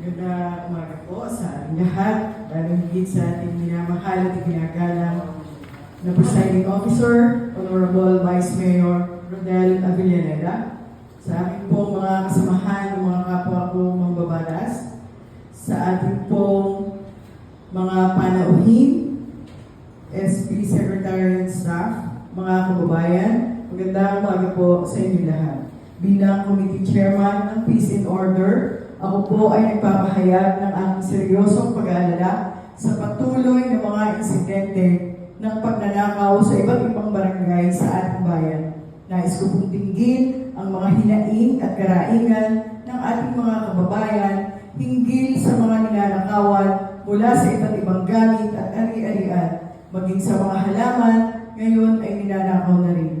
Maganda umaga po sa ating lahat, lalo higit sa ating minamahal at ginagalang na presiding officer, Honorable Vice Mayor Rodel Avellaneda, sa aking pong mga kasamahan, mga kapwa ko mambabatas, sa ating pong mga panauhin, SP Secretary and Staff, mga kababayan, magandang umaga po sa inyo lahat. Bilang Committee Chairman ng Peace and Order, ako po ay nagpapahayag ng aking seryosong pag-aalala sa patuloy na mga insidente ng pagnanakaw sa iba't ibang barangay sa ating bayan. Nais ko pong tinggin ang mga hinaing at karaingan ng ating mga kababayan hinggil sa mga ninanakawan mula sa iba't ibang gamit at ari-arian, maging sa mga halaman, ngayon ay ninanakaw na rin.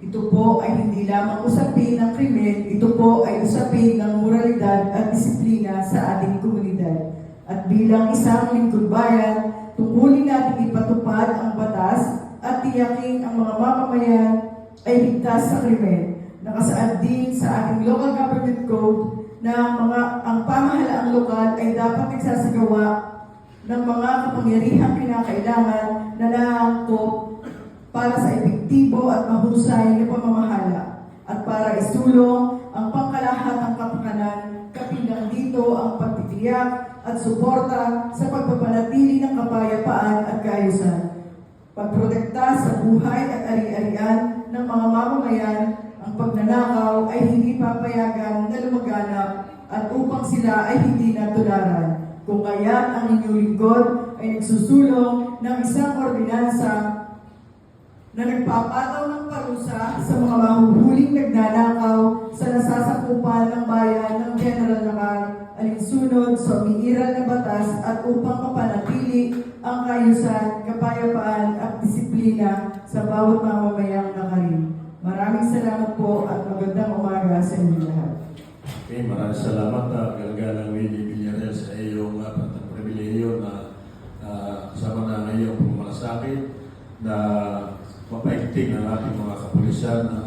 Ito po ay hindi lamang usapin ng krimen, ito po ay bilang isang lingkod bayan, tungkulin natin ipatupad ang batas at tiyakin ang mga mamamayan ay ligtas sa krimen. Nakasaad din sa ating local government code na mga ang pamahalaang lokal ay dapat nagsasagawa ng mga kapangyarihang kinakailangan na naangkop para sa epektibo at mahusay na pamamahala at para isulong ang pagtitiyak at suporta sa pagpapanatili ng kapayapaan at kaayusan. Pagprotekta sa buhay at ari-arian ng mga mamamayan, ang pagnanakaw ay hindi papayagan na lumaganap at upang sila ay hindi natularan. Kung kaya ang inyong lingkod ay nagsusulong ng isang ordinansa na nagpapataw ng parusa sa mga mahuhuling nagnanakaw sa nasasakupan ng bayan ng General Nakar alinsunod sa umiiral na batas at upang mapanatili ang kayusan, kapayapaan at disiplina sa bawat mamamayang nakarin. Maraming salamat po at magandang umaga sa inyo lahat. Okay, maraming salamat uh, Galgalang Willie Villarreal sa iyong uh, pribilehiyo na uh, kasama na ngayong pumalasakit na mapaigting ang ating mga kapulisan na